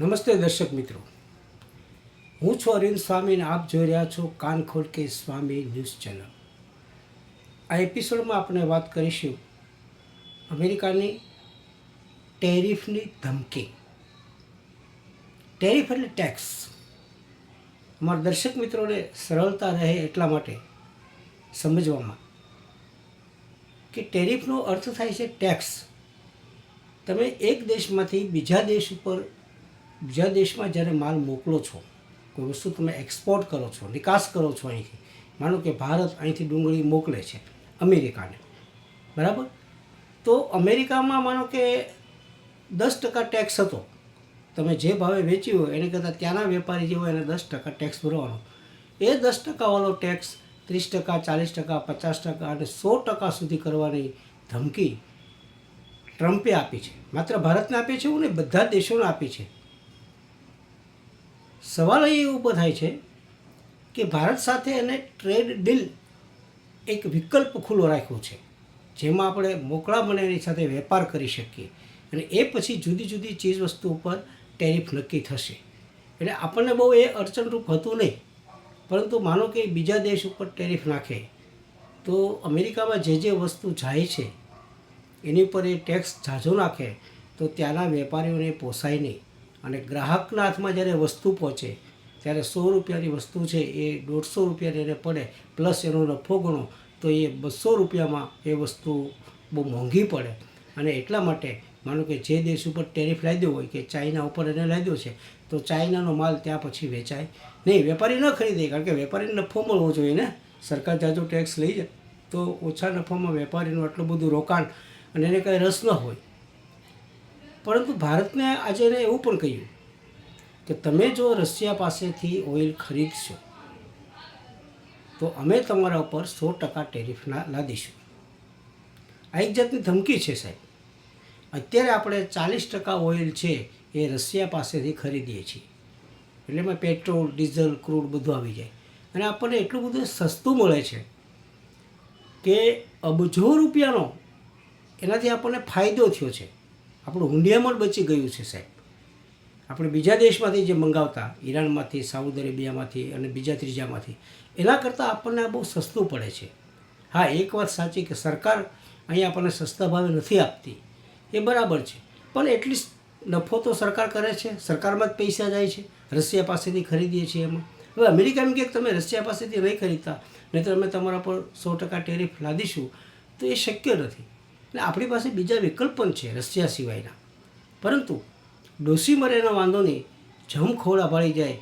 નમસ્તે દર્શક મિત્રો. હું છું અરવિંદ સ્વામી અને આપ જોઈ રહ્યા છો કાન ખોલકે સ્વામી ન્યૂઝ ચેનલ. આ એપિસોડમાં આપણે વાત કરીશું અમેરિકાની ટેરિફની ધમકી. ટેરિફ એટલે ટેક્સ. અમારા દર્શક મિત્રોને સરળતા રહે એટલા માટે સમજવામાં કે ટેરિફનો અર્થ થાય છે ટેક્સ. તમે એક દેશમાંથી બીજા દેશ ઉપર બીજા દેશમાં જ્યારે માલ મોકલો છો, કોઈ વસ્તુ તમે એક્સપોર્ટ કરો છો, નિકાસ કરો છો અહીંથી, માનો કે ભારત અહીંથી ડુંગળી મોકલે છે અમેરિકાને, બરાબર? તો અમેરિકામાં માનો કે દસ ટકા ટેક્સ હતો. તમે જે ભાવે વેચ્યું હોય, એને કરતાં ત્યાંના વેપારી જે હોય, એને દસ ટકા ટેક્સ ભરવાનો. એ દસ ટકાવાળો ટેક્સ ત્રીસ ટકા, ચાલીસ ટકા, પચાસ ટકા અને સો ટકા સુધી કરવાની ધમકી ટ્રમ્પે આપી છે. માત્ર ભારતને આપી છે એવું નહીં, બધા દેશોને આપી છે. સવાલ અહીં ઊભો થાય છે કે ભારત સાથે એને ટ્રેડ ડીલ એક વિકલ્પ ખુલ્લો રાખ્યો છે, જેમાં આપણે મોકળા મને એની સાથે વેપાર કરી શકીએ અને એ પછી જુદી જુદી ચીજ વસ્તુ ઉપર ટેરિફ નક્કી થશે. એટલે આપણને બહુ એ અડચણરૂપ હતું નહીં, પરંતુ માનો કે બીજા દેશ ઉપર ટેરિફ નાખે, તો અમેરિકામાં જે જે વસ્તુ જાય છે, એની ઉપર એ ટેક્સ ઝાઝો નાખે, તો ત્યાંના વેપારીઓને પોસાય નહીં. અને ગ્રાહકના હાથમાં જ્યારે વસ્તુ પહોંચે, ત્યારે સો રૂપિયાની વસ્તુ છે એ દોઢસો રૂપિયાની એને પડે, પ્લસ એનો નફો ગણો, તો એ બસો રૂપિયામાં એ વસ્તુ બહુ મોંઘી પડે. અને એટલા માટે માનો કે જે દેશ ઉપર ટેરિફ લાદ્યો હોય કે ચાઇના ઉપર એને લાદ્યો છે, તો ચાઇનાનો માલ ત્યાં પછી વેચાય. નહીં, વેપારી ન ખરીદે, કારણ કે વેપારીને નફો મળવો જોઈએ ને. સરકાર જાજો ટેક્સ લઈ જાય, તો ઓછા નફામાં વેપારીનું આટલું બધું રોકાણ અને એને કાંઈ રસ ન હોય. પરંતુ ભારતને આજે એને એવું પણ કહ્યું કે તમે જો રશિયા પાસેથી ઓઇલ ખરીદશો, તો અમે તમારા ઉપર સો ટકા ટેરિફના લાદીશું. આ એક જાતની ધમકી છે સાહેબ. અત્યારે આપણે ચાલીસ ટકા ઓઇલ છે એ રશિયા પાસેથી ખરીદીએ છીએ. એટલે એમાં પેટ્રોલ, ડીઝલ, ક્રૂડ બધું આવી જાય. અને આપણને એટલું બધું સસ્તું મળે છે કે અબજો રૂપિયાનો એનાથી આપણને ફાયદો થયો છે. આપણું હુંડિયામણ બચી ગયું છે સાહેબ. આપણે બીજા દેશમાંથી જે મંગાવતા, ઈરાનમાંથી, સાઉદી અરેબિયામાંથી અને બીજા ત્રીજામાંથી, એના કરતાં આપણને આ બહુ સસ્તું પડે છે. હા, એક વાત સાચી કે સરકાર અહીંયા આપણને સસ્તા ભાવે નથી આપતી. એ બરાબર છે. પણ એટલીસ્ટ નફો તો સરકાર કરે છે. સરકારમાં જ પૈસા જાય છે. રશિયા પાસેથી ખરીદીએ છીએ એમાં. હવે અમેરિકા એમ કે તમે રશિયા પાસેથી નહીં ખરીદતા, નહીં તો અમે તમારા પર સો ટકા ટેરિફ લાદીશું, તો એ શક્ય નથી. એટલે આપણી પાસે બીજા વિકલ્પ પણ છે રશિયા સિવાયના. પરંતુ ડોસી મરેનો વાંધો નહીં જાય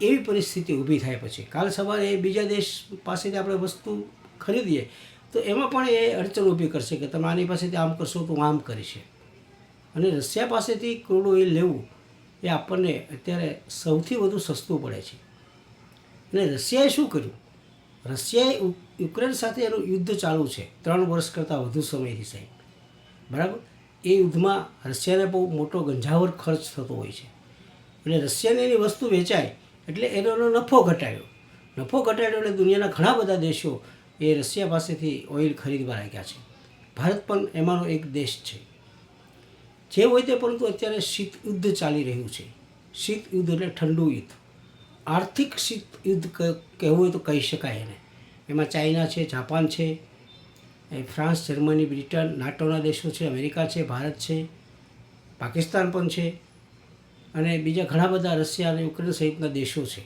એવી પરિસ્થિતિ ઊભી થાય પછી. કાલ સવારે એ બીજા દેશ પાસેથી આપણે વસ્તુ ખરીદીએ, તો એમાં પણ એ અડચણ ઊભી કરશે કે તમે આની પાસેથી આમ કરશો તો આમ કરીશે અને રશિયા પાસેથી ક્રૂડ ઓઇલ લેવું એ આપણને અત્યારે સૌથી વધુ સસ્તું પડે છે. અને રશિયાએ શું કર્યું? રશિયાએ યુક્રેન સાથે એનું યુદ્ધ ચાલુ છે. ત્રણ વર્ષ કરતાં વધુ સમયથી સાહેબ. બરાબર? એ યુદ્ધમાં રશિયાને બહુ મોટો ગંજાવર ખર્ચ થતો હોય છે. એટલે રશિયાને એની વસ્તુ વેચાય એટલે એનો નફો ઘટાડ્યો. નફો ઘટાડ્યો એટલે દુનિયાના ઘણા બધા દેશો એ રશિયા પાસેથી ઓઇલ ખરીદવા લાગ્યા છે. ભારત પણ એમાંનો એક દેશ છે. જે હોય તે, પરંતુ અત્યારે શીત યુદ્ધ ચાલી રહ્યું છે. શીત યુદ્ધ એટલે ઠંડુ યુદ્ધ. આર્થિક યુદ્ધ કહેવું હોય તો કહી શકાય એને. એમાં ચાઇના છે, જાપાન છે ફ્રાન્સ, જર્મની, બ્રિટન, નાટોના દેશો છે, અમેરિકા છે, ભારત છે, પાકિસ્તાન પણ છે અને બીજા ઘણા બધા રશિયા અને યુક્રેન સહિતના દેશો છે.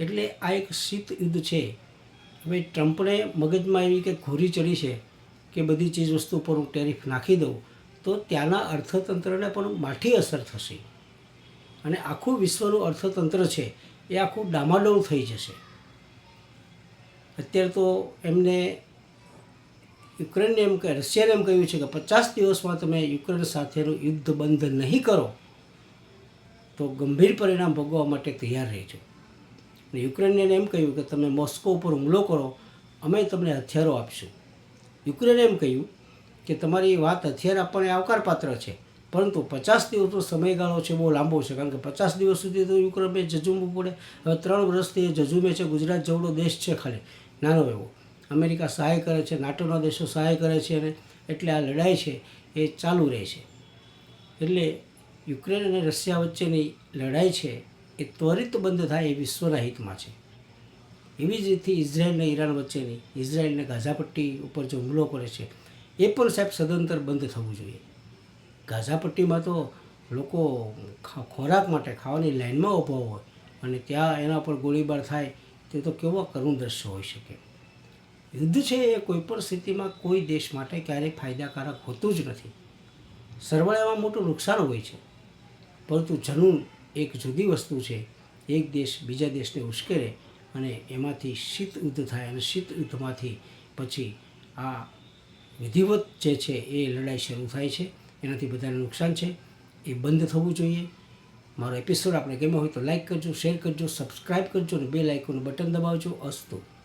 એટલે આ એક શીત યુદ્ધ છે. હવે ટ્રમ્પને મગજમાં એવી કે ઘોરી ચડી છે કે બધી ચીજ વસ્તુ પર હું ટેરિફ નાખી દઉં, તો ત્યાંના અર્થતંત્રને પણ માઠી અસર થશે. અને આખું વિશ્વનું અર્થતંત્ર છે, એ આખું ડામાડોળ થઈ જશે. અત્યારે તો એમને યુક્રેનને એમ કહે, રશિયાને એમ કહ્યું છે કે પચાસ દિવસમાં તમે યુક્રેન સાથેનું યુદ્ધ બંધ નહીં કરો, તો ગંભીર પરિણામ ભોગવવા માટે તૈયાર રહેજો. અને યુક્રેનને એમ કહ્યું કે તમે મોસ્કો ઉપર હુમલો કરો, અમે તમને હથિયારો આપીશું. યુક્રેને એમ કહ્યું કે તમારી વાત હથિયાર આપવાની આવકારપાત્ર છે. પરંતુ પચાસ દિવસનો સમયગાળો છે બહુ લાંબો છે, કારણ કે પચાસ દિવસ સુધી તો યુક્રેને જજુમવું પડે. હવે ત્રણ વર્ષથી એ જજુમે છે, ગુજરાત જેવડો દેશ છે ખાલી. નાનો એવો. અમેરિકા સહાય કરે છે, નાટોના દેશો સહાય કરે છે અને એટલે આ લડાઈ છે એ ચાલુ રહે છે. એટલે યુક્રેન અને રશિયા વચ્ચેની લડાઈ છે એ ત્વરિત બંધ થાય એ વિશ્વના હિતમાં છે. એવી જ રીતે ઇઝરાયલ અને ઈરાન વચ્ચેની, ઇઝરાયલને ગાઝાપટ્ટી ઉપર જે હુમલો કરે છે, એ પણ સાહેબ સદંતર બંધ થવું જોઈએ. ગાઝાપટ્ટીમાં તો લોકો ખોરાક માટે ખાવાની લાઇનમાં ઊભા હોય અને ત્યાં એના પર ગોળીબાર થાય, તે તો કેવો કરુણ દ્રશ્ય હોઈ શકે. યુદ્ધ છે એ કોઈપણ સ્થિતિમાં કોઈ દેશ માટે ક્યારેય ફાયદાકારક હોતું જ નથી. સરવાળામાં મોટું નુકસાન હોય છે. પરંતુ જનૂન એક જુદી વસ્તુ છે. એક દેશ બીજા દેશને ઉશ્કેરે અને એમાંથી શીત યુદ્ધ થાય અને શીત યુદ્ધમાંથી પછી આ વિધિવત જે છે એ લડાઈ શરૂ થાય છે. એનાથી બધાને નુકસાન છે. એ બંધ થવું જોઈએ. મારો એપિસોડ આપણે ગમ્યો હોય તો લાઈક કરજો શેર કરજો સબસ્ક્રાઈબ કરજો અને બે લાઇકોનું બટન દબાવજો. અસ્તુ.